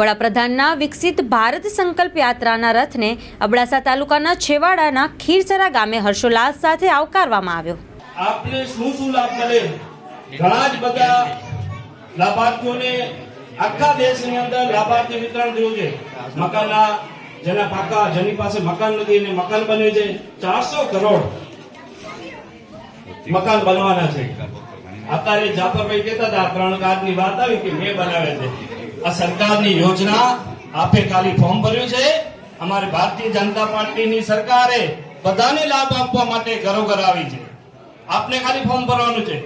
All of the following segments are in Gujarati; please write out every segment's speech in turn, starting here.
વડાપ્રધાનના વિકસિત ભારત સંકલ્પ યાત્રાના રથને અબડાસા તાલુકાના છેવાડાના ખીરસરા ગામે હર્ષોલ્લાસ સાથે આવકારવામાં આવ્યો. આપને શું શું લાભ મળે? ઘણા જ બધા લાભાર્થીઓને આખા દેશની અંદર લાભાર્થી વિતરણ થયું છે. મકાનના જેના પાકા, જેની પાસે મકાન નથી એને મકાન બન્યું છે ચારસો કરોડ મકાન બનવાના છે. અત્યારે જાફરભાઈ કહેતા હતા ત્રણ કાર્ડની વાત આવી કે મેં બનાવે છે. આ સરકારની યોજના આપે ખાલી ફોર્મ ભર્યું છે. અમારે ભારતીય જનતા પાર્ટીની સરકારે બધાને લાભ આપવા માટે ઘરોઘર આવી છે. આપને ખાલી ફોર્મ ભરવાનું છે.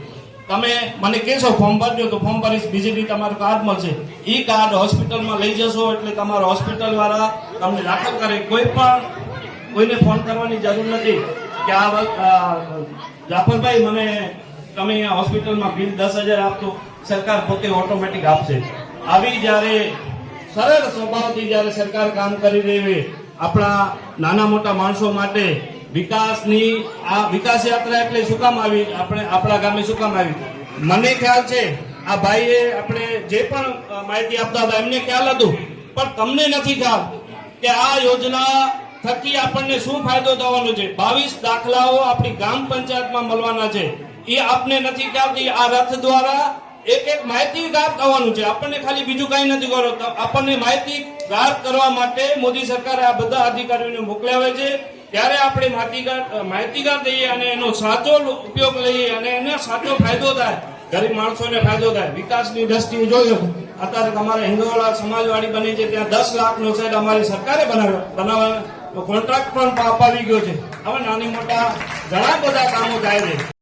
તમે મને કહેશો, ફોર્મ ભરજો તો ફોર્મ ભરીશ. બીજી રીતે તમારું કાર્ડ મળશે. એ કાર્ડ હોસ્પિટલમાં લઈ જશો એટલે તમારા હોસ્પિટલ વાળા તમને દાખલ કરે. કોઈ પણ કોઈને ફોન કરવાની જરૂર નથી કે આ જાફરભાઈ, મને તમે હોસ્પિટલમાં બિલ દસ હજાર આપતો સરકાર પોતે ઓટોમેટિક આપશે. આવી જ્યારે સરળ સ્વભાવથી જ્યારે સરકાર કામ કરી રહી હોય, આપણા નાના મોટા માણસો માટે વિકાસની આ વિકાસ યાત્રા એટલે શું કામ આવી? આપણે આપણા ગામે શું કામ આવી? મને ખ્યાલ છે, આ ભાઈએ આપણે જે પણ માહિતી આપતા હતા, એમને ખ્યાલ હતું, પણ તમને નથી ખ્યાલ કે આ યોજના થકી આપણને શું ફાયદો થવાનો છે? બાવીસ દાખલાઓ આપણી ગ્રામ પંચાયતમાં મળવાના છે. એ આપને નથી ખ્યાલ આ રથ દ્વારા એક એક માહિતીગાર થવાનું છે. આપણને ખાલી બીજું કઈ નથી કરો આપણને આપણને માહિતીગાર કરવા માટે મોદી સરકારે આ બધા અધિકારીઓને મોકલાવે છે. ત્યારે આપણે માહિતીગાર માહિતીગાર થઈએ અને એનો સાચો ઉપયોગ લઈએ અને એને સાચો ફાયદો થાય. ગરીબ માણસોને ફાયદો થાય. વિકાસની દ્રષ્ટિએ જોયો અત્યારે તમારે હિન્દુવાળા સમાજવાડી બની છે ત્યાં દસ લાખનો સાહેબ અમારી સરકારે બનાવ્યો, બનાવવાનો. કોન્ટ્રાક્ટ પણ અપાવી ગયો છે. હવે નાની મોટા ઘણા બધા કામો થાય છે.